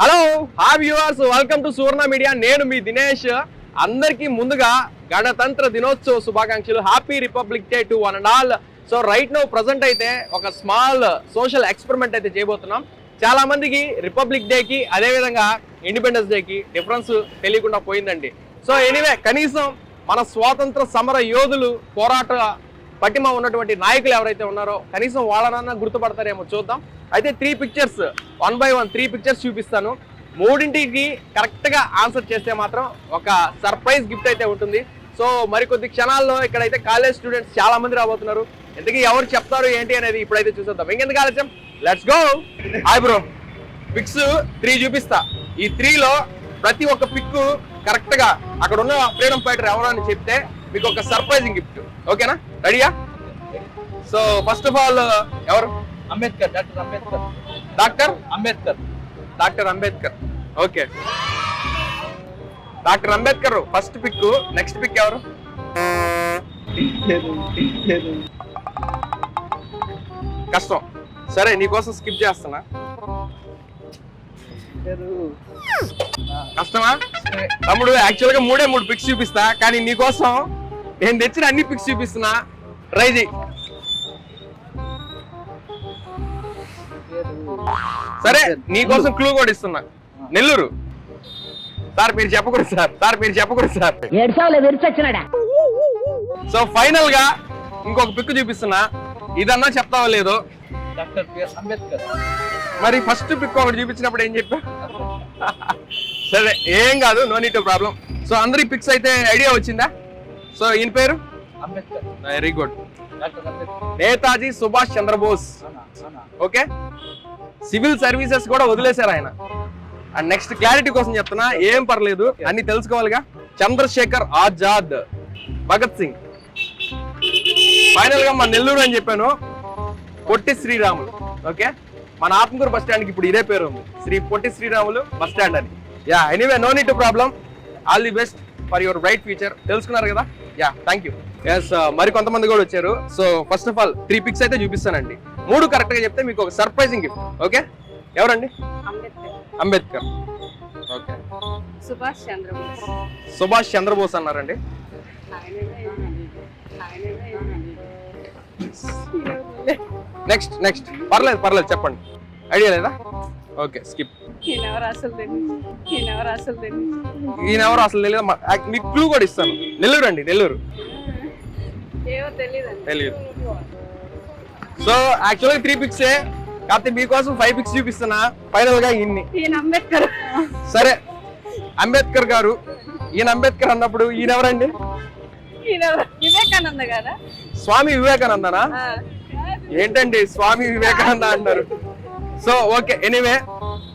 Hello హా viewers welcome to Suvarna media నేను మీ దినేష్. అందరికీ ముందుగా గణతంత్ర దినోత్సవ శుభాకాంక్షలు. Happy republic day to one and all so right now present అయితే ఒక స్మాల్ సోషల్ ఎక్స్పెరిమెంట్ అయితే చేయబోతున్నాం. చాలా మందికి రిపబ్లిక్ డే కి ఇండిపెండెన్స్ డేకి డిఫరెన్స్ తెలియకుండా పోయిందండి. సో ఎనీవే కనీసం మన స్వాతంత్ర సమర యోధులు పోరాట పటిమ ఉన్నటువంటి నాయకులు ఎవరైతే ఉన్నారో కనీసం వాళ్ళనన్నా గుర్తుపడతారేమో చూద్దాం. అయితే three pictures one by one three pictures చూపిస్తాను. మూడింటికి కరెక్ట్గా ఆన్సర్ చేస్తే మాత్రం ఒక సర్ప్రైజ్ గిఫ్ట్ అయితే ఉంటుంది. సో మరికొద్ది క్షణాల్లో ఇక్కడైతే కాలేజ్ స్టూడెంట్స్ చాలా మంది రాబోతున్నారు. ఎందుకు ఎవరు చెప్తారు ఏంటి అనేది ఇప్పుడైతే చూసేద్దాం. ఇంకెందుకు ఆలస్యం? Let's go hi bro pics three చూపిస్తా. ఈ త్రీలో ప్రతి ఒక్క పిక్ కరెక్ట్గా అక్కడ ఉన్న ఫ్రీడమ్ ఫైటర్ ఎవరో అని చెప్తే మీకు ఒక సర్ప్రైజింగ్ గిఫ్ట్ ఓకేనా రెడీయా సో ఫస్ట్ ఆఫ్ ఆల్ ఎవరు? Ambedkar doctor Ambedkar. Doctor Ambedkar. Doctor Ambedkar. Okay. Doctor Ambedkar first pic next pic ఎవరు? కష్టం. సరే నీకోసం స్కిప్ చేస్తున్నా. కష్టమా? తమ్ముడు యాక్చువల్గా మూడే మూడు పిక్స్ చూపిస్తా కానీ నీకోసం నేను తెచ్చిన అన్ని పిక్స్ చూపిస్తున్నా. ట్రై చేయి. సరే నీకోసం క్లూ కూడా ఇస్తున్నా. నెల్లూరు. సార్ మీరు చెప్పకూడదు సార్. సార్ మీరు చెప్పకూడదు సార్. సో ఫైనల్గా ఇంకొక పిక్ చూపిస్తున్నా. ఇదన్నా చెప్తావో లేదో? అంబేద్కర్. మరి ఫస్ట్ పిక్ ఒకటి చూపించినప్పుడు ఏం చెప్పా? సరే ఏం కాదు నో నీట్ ప్రాబ్లం సో అందరి పిక్స్ అయితే ఐడియా వచ్చిందా? సో ఈయన పేరు? Ambedkar. Very good Netaji Subhash Chandrabose. Okay? Civil services కూడా వదిలేశారు ఆయన. అండ్ నెక్స్ట్ క్లారిటీ కోసం చెప్తున్నా ఏం పర్లేదు అన్ని తెలుసుకోవాలిగా. చంద్రశేఖర్ ఆజాద్ భగత్ సింగ్. ఫైనల్గా మన నెల్లూరు అని చెప్పాను. పొట్టి శ్రీరాములు ఓకే? మన ఆత్మకూరు బస్ స్టాండ్కి ఇప్పుడు ఇదే పేరు ఉంది. శ్రీ పొట్టి శ్రీరాములు బస్ స్టాండ్ అని. Yeah anyway no NEET problem all the best for your bright future తెలుసుకున్నారు కదా? యా థ్యాంక్ యూ ఎస్ మరి కొంతమంది కూడా వచ్చారు. So first of all three pics అయితే చూపిస్తానండి. మూడు కరెక్ట్గా చెప్తే మీకు ఒక సర్ప్రైజింగ్ గిఫ్ట్ ఓకే ఎవరండి? అంబేద్కర్. ఓకే సుభాష్ చంద్రబోస్. సుభాష్ చంద్రబోస్ అన్నారండి. నెక్స్ట్ నెక్స్ట్ పర్లేదు పర్లేదు చెప్పండి. ఐడియా లేదా? ఓకే స్కిప్ ఈయనెవరు అసలు తెలియదు. ఈయనెవరు అసలు తెలియదు. ఈయన ఎవరు అసలు తెలియదు? మీకు క్లూ కూడా ఇస్తాను. నెల్లూరు అండి నెల్లూరు. తెలియదు. సో యాక్చువల్గా త్రీ పిక్సే కాకపోతే మీకోసం ఫైవ్ పిక్స్ చూపిస్తున్నా. ఫైనల్గా ఇన్ని. అంబేద్కర్. సరే. అంబేద్కర్ గారు ఈయన అంబేద్కర్ అన్నప్పుడు ఈయన ఎవరండి? వివేకానంద కదా స్వామి వివేకానందనా. ఏంటండి స్వామి వివేకానంద అంటారు సో ఓకే ఎనీవే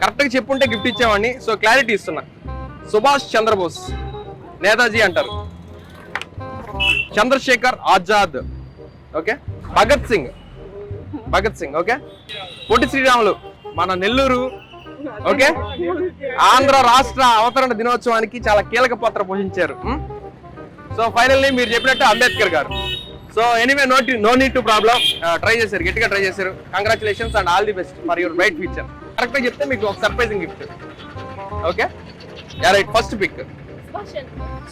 కరెక్ట్గా చెప్పుంటే గిఫ్ట్ ఇచ్చామని సో క్లారిటీ ఇస్తున్నా. సుభాష్ చంద్రబోస్ నేతాజీ అంటారు. చంద్రశేఖర్ ఆజాద్. ఓకే భగత్ సింగ్. భగత్ సింగ్ ఓకే? పొట్టి శ్రీరాములు మన నెల్లూరు ఓకే? ఆంధ్ర రాష్ట్ర అవతరణ దినోత్సవానికి చాలా కీలక పాత్ర పోషించారు? సో ఫైనల్లీ మీరు చెప్పినట్టు Ambedkar garu. So anyway note no need to problem try చేశారు గట్టిగా ట్రై చేశారు. Congratulations and all the best for your bright future కరెక్ట్గా చెప్తే మీకు ఒక surprising gift okay? Yeah right first pic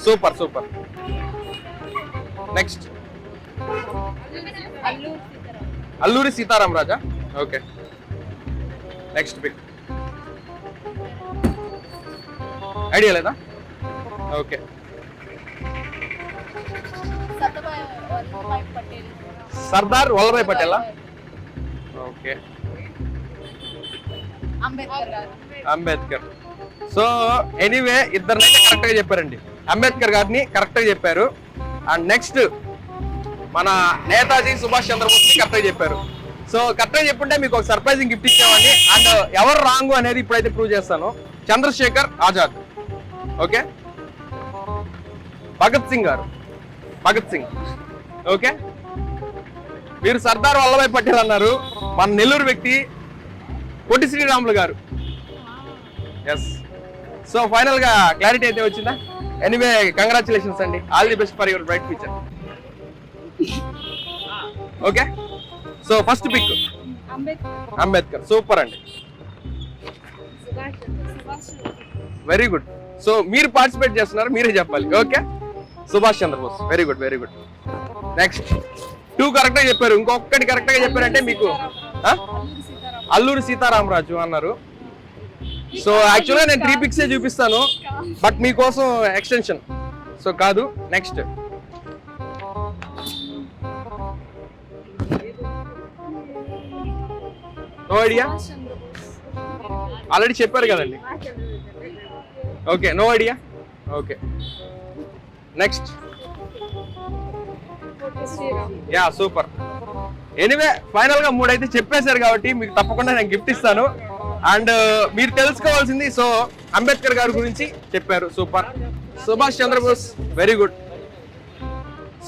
super super next Alluri Sitaram రాజా? Okay. Next pic idea లేదా? Okay. Sardar Vallabhbhai పటేలా? Okay. Ambedkar. So anyway ఇద్దరినైతే కరెక్ట్గా చెప్పారండి. అంబేద్కర్ గారిని కరెక్ట్గా చెప్పారు. అండ్ నెక్స్ట్ మన నేతాజీ సుభాష్ చంద్రబోస్ కరెక్ట్ చెప్పారు. సో కరెక్ట్ చెప్పుంటే మీకు ఒక సర్ప్రైజింగ్ గిఫ్ట్ ఇచ్చామండి అండ్ ఎవరు రాంగ్ అనేది ఇప్పుడైతే ప్రూవ్ చేస్తాను. చంద్రశేఖర్ ఆజాద్. ఓకే? భగత్ సింగ్ గారు. భగత్ సింగ్. ఓకే? మీరు సర్దార్ వల్లభాయ్ పటేల్ అన్నారు. మన నెల్లూరు వ్యక్తి పొట్టి శ్రీరాములు గారు. ఎస్ సో ఫైనల్గా క్లారిటీ అయితే వచ్చిందా? ఎనీవే కంగ్రాచులేషన్స్ అండి. All the best for your bright future okay? So first pic Ambedkar. Super అండి. వెరీ గుడ్ సో మీరు పార్టిసిపేట్ చేస్తున్నారు మీరే చెప్పాలి. Okay Subhash Chandrabose. Very good very good next two కరెక్ట్గా చెప్పారు. ఇంకొకటి కరెక్ట్గా చెప్పారంటే మీకు? అల్లూరి సీతారామరాజు అన్నారు. సో యాక్చువల్గా నేను త్రీ పిక్సే చూపిస్తాను బట్ మీకోసం ఎక్స్టెన్షన్ సో కాదు నెక్స్ట్ నో ఐడియా ఆల్రెడీ చెప్పారు కదండి. Okay no idea okay next yeah super anyway ఫైనల్గా మూడు అయితే చెప్పేశారు కాబట్టి మీకు తప్పకుండా నేను గిఫ్ట్ ఇస్తాను. అండ్ uh, మీరు తెలుసుకోవాల్సింది సో అంబేద్కర్ గారి గురించి చెప్పారు. Super Subhash Chandrabose very good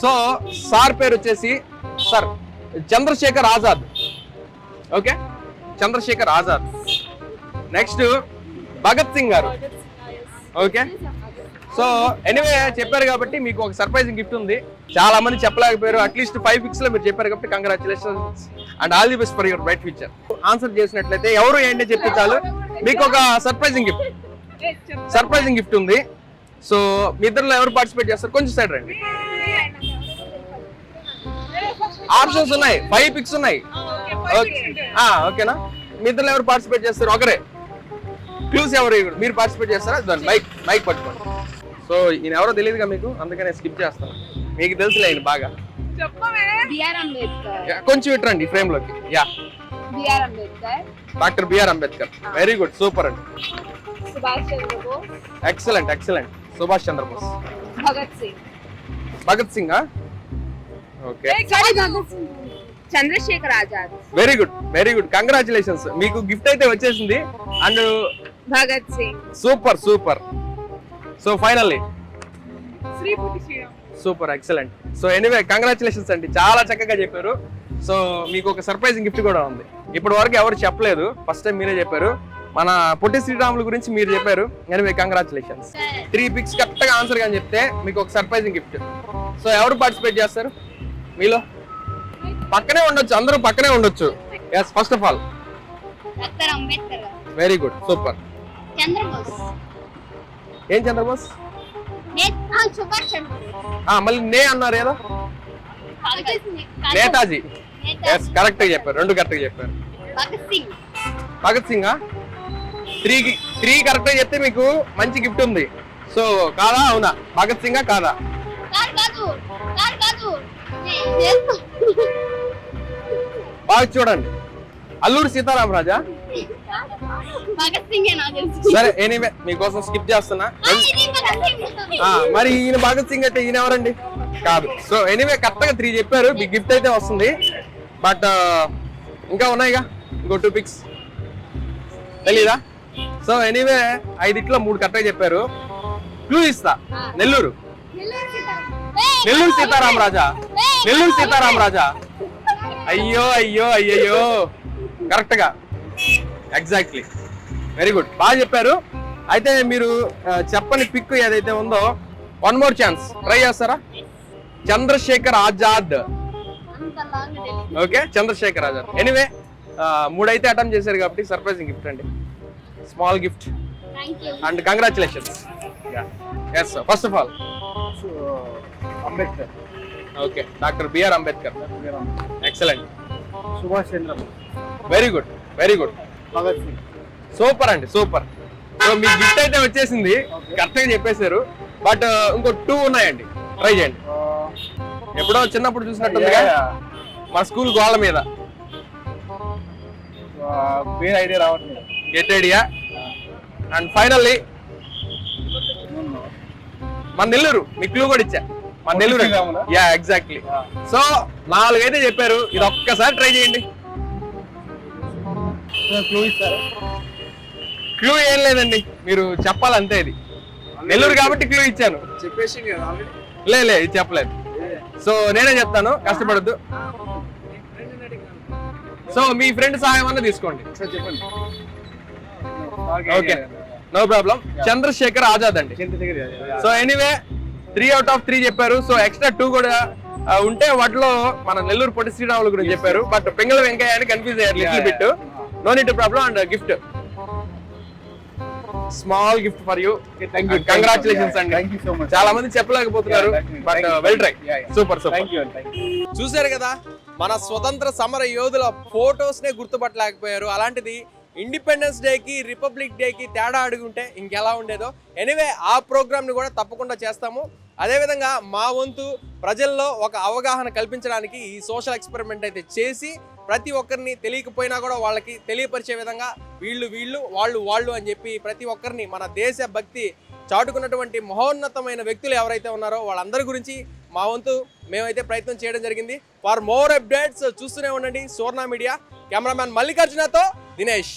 so sir పేరు వచ్చేసి sir Chandrashekar Azad. Okay Chandrashekar Azad. Next Bhagat Singh garu. Okay so anyway చెప్పారు కాబట్టి మీకు ఒక సర్ప్రైజింగ్ గిఫ్ట్ ఉంది. చాలా మంది చెప్పలేకపోయారు. అట్లీస్ట్ ఫైవ్ పిక్స్లో మీరు చెప్పారు కాబట్టి congratulations and all the best for your bright future answer చేసినట్లయితే ఎవరు ఏంటి చెప్తే చాలు. మీకు ఒక సర్ప్రైజింగ్ గిఫ్ట్ సర్ప్రైజింగ్ గిఫ్ట్ ఉంది. సో మీ ఇద్దరులో ఎవరు పార్టిసిపేట్ చేస్తారు? కొంచెం సైడ్ రండి. ఆప్షన్స్ ఉన్నాయి. ఫైవ్ పిక్స్ ఉన్నాయి. ఆ, ఓకేనా? మీ ఇద్దరు ఎవరు పార్టిసిపేట్ చేస్తారు? ఒకరే. క్లూస్ ఎవరు. మీరు పార్టిసిపేట్ చేస్తారా? దాని మైక్ మైక్ పట్టుకోండి. సో ఈయన ఎవరో తెలియదుగా మీకు అందుకనే స్కిప్ చేస్తాను. మీకు తెలుసులే ఆయన బాగా. బిఆర్ అంబేద్కర్. యా, కొంచెం ఇట్రండి ఫ్రేమ్లోకి yeah. B R Ambedkar. Doctor B R Ambedkar. Very good super అండి. Excellent excellent Subhash Chandrabose. Bhagat Singh. Bhagat Singh? Okay. Sorry Bhagat Singh. Chandrashekar Azad. Very good very good congratulations మీకు gift అయితే వచ్చేసింది. And Bhagat Singh. Super super so finally super excellent so anyway congratulations అండి. చాలా చక్కగా చెప్పారు. So మీకు ఒక surprising gift కూడా ఉంది. ఇప్పటి వరకు ఎవరు చెప్పలేదు. ఫస్ట్ టైం మీరే చెప్పారు. మన పొట్టి శ్రీరాముల గురించి మీరు చెప్పారు. ఎనీవే కంగ్రాచులేషన్స్ త్రీ పిక్స్ కరెక్ట్గా ఆన్సర్ కానీ చెప్తే మీకు ఒక సర్ప్రైజింగ్ గిఫ్ట్ సో ఎవరు పార్టిసిపేట్ చేస్తారు? మీలో? పక్కనే ఉండొచ్చు అందరూ పక్కనే ఉండొచ్చు. Yes first of all doctor Ambedkar very good super Chandrabose. ఏం చంద్రబోస్? మళ్ళీ నే అన్నారు ఏదో. నేతాజీ. ఎస్ కరెక్ట్గా చెప్పారు రెండు కరెక్ట్గా చెప్పారు. Bhagat Singh. Bhagat Singh? Three three correct చెప్తే మీకు మంచి గిఫ్ట్ ఉంది. సో కాదా? అవునా? భగత్ సింగా కాదా? బాగా చూడండి అల్లూరి నాకు తెలుసు సరే ఎనీవే మీకోసం స్కిప్ చేస్తున్నా మరి ఈయన భగత్ సింగ్ అయితే ఈయన ఎవరండి కాదు సో ఎనీవే కరెక్ట్గా త్రీ చెప్పారు మీకు గిఫ్ట్ అయితే వస్తుంది బట్ ఇంకా ఉన్నాయిగా ఇంకో టూ పిక్స్ తెలీదా సో ఎనీవే ఐదిట్లో మూడు కరెక్ట్గా చెప్పారు క్లూ ఇస్తా నెల్లూరు నెల్లూరు సీతారామరాజా నెల్లూరు సీతారామరాజా అయ్యో అయ్యో అయ్యయ్యో. కరెక్ట్గా. ఎగ్జాక్ట్లీ వెరీ గుడ్ బాగా చెప్పారు. అయితే మీరు చెప్పని పిక్ ఏదైతే ఉందో వన్ మోర్ ఛాన్స్ ట్రై చేస్తారా? చంద్రశేఖర్ ఆజాద్. ఓకే చంద్రశేఖర్ ఆజాద్. ఎనీవే మూడైతే అటెంప్ట్ చేశారు కాబట్టి సర్ప్రైజింగ్ గిఫ్ట్ అండి. Small gift and congratulations yes first of all Ambedkar okay doctor BR Ambedkar excellent Subhash Chandrabose very good very good Bhagat Singh. Super అండి super so మీ gift అయితే వచ్చేసింది. కరెక్ట్గా చెప్పేశారు. బట్ ఇంకో టూ ఉన్నాయండి. ట్రై చేయండి. ఎప్పుడో చిన్నప్పుడు చూసినట్టుందిగా మా స్కూల్ గోళ్ళ మీద. పేరు ఐడియా రావట్లేదు. గెట్ ఐడియా అండ్ ఫైనల్లీ మన నెల్లూరు మీ క్లూ కూడా ఇచ్చా. మన నెల్లూరు? యా ఎగ్జాక్ట్లీ సో నాలుగైతే చెప్పారు ఇది ఒక్కసారి ట్రై చేయండి. క్లూ ఏం లేదండి మీరు చెప్పాలంతే ఇది. నెల్లూరు కాబట్టి క్లూ ఇచ్చాను. చెప్పేసి లే లే ఇది చెప్పలేదు. సో నేనే చెప్తాను కష్టపడద్దు. సో మీ ఫ్రెండ్ సహాయం అన్న తీసుకోండి. Okay no problem Chandrashekhar Azad అండి. So anyway three out of three చెప్పారు. సో ఎక్స్ట్రా టూ కూడా ఉంటే వాటిలో మన నెల్లూరు పొట్టి శ్రీరాములు గురించి చెప్పారు. బట్ పింగళ వెంకయ్య అని కన్ఫ్యూజ్ అయ్యారు little bit no neat problem and gift small gift for you congratulations అండి చాలా మంది చెప్పలేకపోతున్నారు. But. Well try. Super super చూశారు కదా మన స్వతంత్ర సమర యోధుల ఫొటోస్ నే గుర్తుపట్టలేకపోయారు. అలాంటిది ఇండిపెండెన్స్ డేకి రిపబ్లిక్ డేకి తేడా అడుగుంటే ఇంకెలా ఉండేదో. ఎనివే ఆ ప్రోగ్రామ్ని కూడా తప్పకుండా చేస్తాము. అదేవిధంగా మా వంతు ప్రజల్లో ఒక అవగాహన కల్పించడానికి ఈ సోషల్ ఎక్స్పెరిమెంట్ అయితే చేసి ప్రతి ఒక్కరిని తెలియకపోయినా కూడా వాళ్ళకి తెలియపరిచే విధంగా వీళ్ళు వీళ్ళు వాళ్ళు వాళ్ళు అని చెప్పి ప్రతి ఒక్కరిని మన దేశ భక్తి చాటుకున్నటువంటి మహోన్నతమైన వ్యక్తులు ఎవరైతే ఉన్నారో వాళ్ళందరి గురించి మా వంతు మేమైతే ప్రయత్నం చేయడం జరిగింది. ఫర్ మోర్ అప్డేట్స్ చూస్తూనే ఉండండి. సోర్నా మీడియా కెమెరామ్యాన్ మల్లికార్జునతో దినేష్